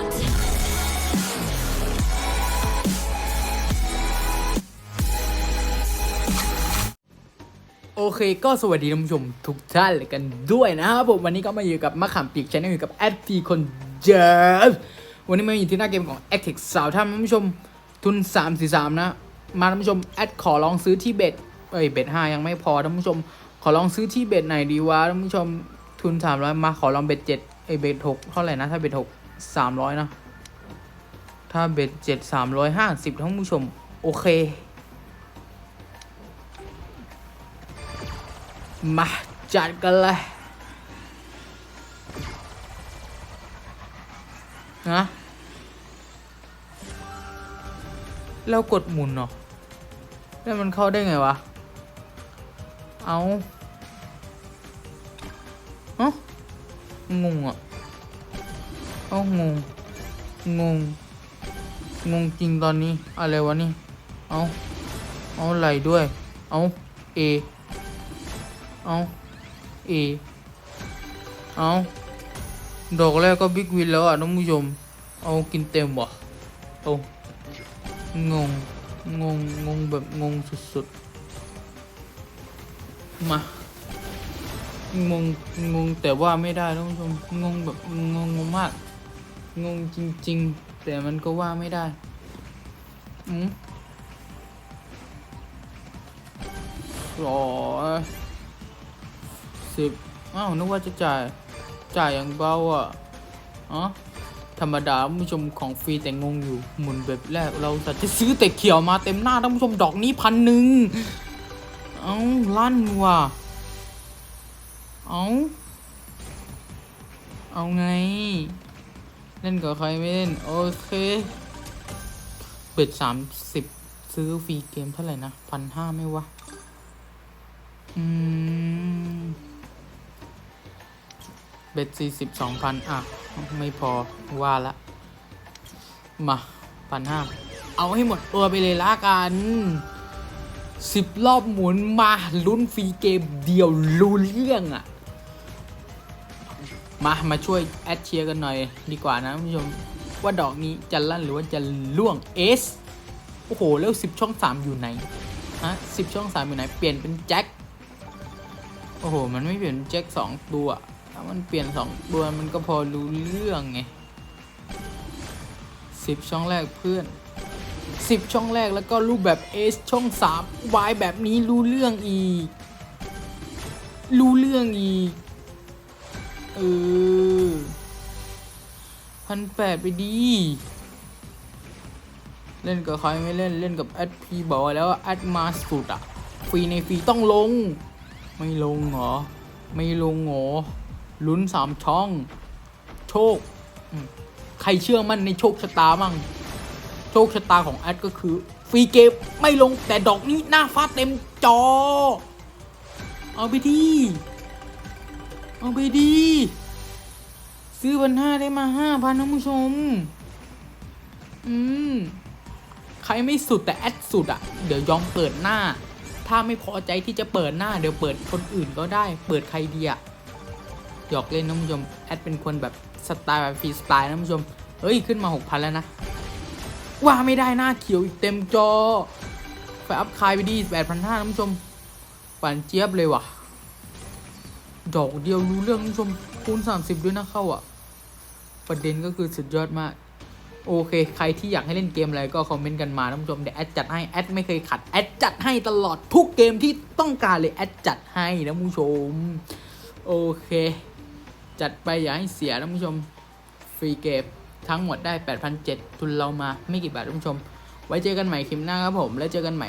โอเคก็สวัสดีท่านผู้ชมทุกท่านเลยกันด้วยนะครับผมวันนี้ก็มาอยู่กับมะขามปีกชแนลอยู่กับแอดพีคนเจอวันนี้มาอยู่ที่หน้าเกมของ a c t e c สาวท่านผู้ชมทุน 343 นะ มาท่านผู้ชมแอดขอลองซื้อที่เบ็ดเอ้ยเบ็ด5ยังไม่พอท่านผู้ชม ขอลองซื้อที่เบ็ดไหนดีวะท่านผู้ชมทุน 300 มาขอลองเบ็ด7เอ้ยเบ็ด6เท่าไหร่นะถ้าเบ็ด 6 300นะ ถ้าเบ็ด7 350ท่านผู้ชม โอเค มาจัดกันเลยนะแล้วกดหมุนเนาะแล้วมันเข้าได้ไงวะ เอาเอ้างงอะ เอ้างง งง งงจริงตอนนี้ อะไรวะนี่ เอา เอาไหลด้วย เอา เอ เอา เอ เอา ดอกแรกก็บิ๊กวินแล้วอะน้องผู้ชม เอากินเต็มว่ะเอางง งง งงแบบงงสุดๆ มางง งงแต่ว่าไม่ได้น้องผู้ชม งงแบบงงงมาก งงจริง ๆ แต่มันก็ว่าไม่ได้ อืมหรอสิบอ้าว นึกว่าจะจ่าย จ่ายอย่างเบาอะอ๋อธรรมดาท่านผู้ชมของฟรีแต่งงอยู่ หมุนแบบแรก เราแต่จะซื้อแต่เขียวมาเต็มหน้าท่านผู้ชมดอกนี้พันหนึ่งเอ้าลั่นว่ะเอ้าเอาไง เล่นกับใครไม่เล่น โอเคเบ็ดสามสิบซื้อฟรีเกมเท่าไหร่นะพันห้าไม่วะ อืม เบ็ดสี่สิบสองพันอะ ไม่พอว่าละ มาพันห้าเอาให้หมดตัวไปเลยละกันสิบรอบหมุนมาลุ้นฟรีเกมเดียวรู้เรื่องอะ มามาช่วยแอดเชียร์กันหน่อยดีกว่านะคุณผู้ชมว่าดอกนี้จะลั่นหรือว่าจะล่วงเอสโอ้โหแล้วสิบช่องสามอยู่ไหนฮะสิบช่องสามอยู่ไหนเปลี่ยนเป็นแจ็คโอ้โหมันไม่เปลี่ยนแจ็คสองตัวถ้ามันเปลี่ยนสองตัวมันก็พอรู้เรื่องไงสิบช่องแรกเพื่อนสิบช่องแรกแล้วก็รูปแบบเอสช่องสามวายแบบนี้รู้เรื่องอีก รู้เรื่องอีก เออพันแปดไปดี เล่นกับใครไม่เล่นเล่นกับแอดพีบอกไว้แล้วว่าแอดมาสุดอะฟรีในฟรีต้องลง ไม่ลงเหรอ ไม่ลงเหรอลุ้นสามช่อง โชค ใครเชื่อมั่นในโชคชะตามั่ง โชคชะตาของแอดก็คือ ฟรีเกมไม่ลงแต่ดอกนี้หน้าฟ้าเต็มจอ เอาไปดี เอาไปดี ซื้อพันห้าได้มาห้าพันท่านผู้ชม อืม ใครไม่สุดแต่แอดสุดอะ่ะ เดี๋ยวยอมเปิดหน้า ถ้าไม่พอใจที่จะเปิดหน้า เดี๋ยวเปิดคนอื่นก็ได้ เปิดใครดีอะหยอกเล่นนะท่านผู้ชม แอดเป็นคนแบบสไตล์แบบฟรีสไตล์นะท่านผู้ชม เฮ้ย ขึ้นมาหกพันแล้วนะ ว่าไม่ได้หน้าเขียวอีกเต็มจอไฟอัพคายไปดีแปดพันห้าท่านผู้ชมปั่นเจี๊ยบเลยว่ะ ดอกเดียวรู้เรื่องนผู้ชมคูณ30 ด้วยนะเข้าอะ ประเด็นก็คือสุดยอดมาก โอเค ใครที่อยากให้เล่นเกมอะไรก็คอมเมนต์กันมาท่านผู้ชมเดี๋ยวแอดจัดให้แอดไม่เคยขัดแอดจัดให้ตลอดทุกเกมที่ต้องการเลยแอดจัดให้นะผู้ชม โอเค จัดไปอย่าให้เสียนะผู้ชมฟรีเกมทั้งหมดได้ 8,700ทุนเรามาไม่กี่บาทท่านผู้ชม ไว้เจอกันใหม่คลิปหน้าครับผม แล้วเจอกันใหม่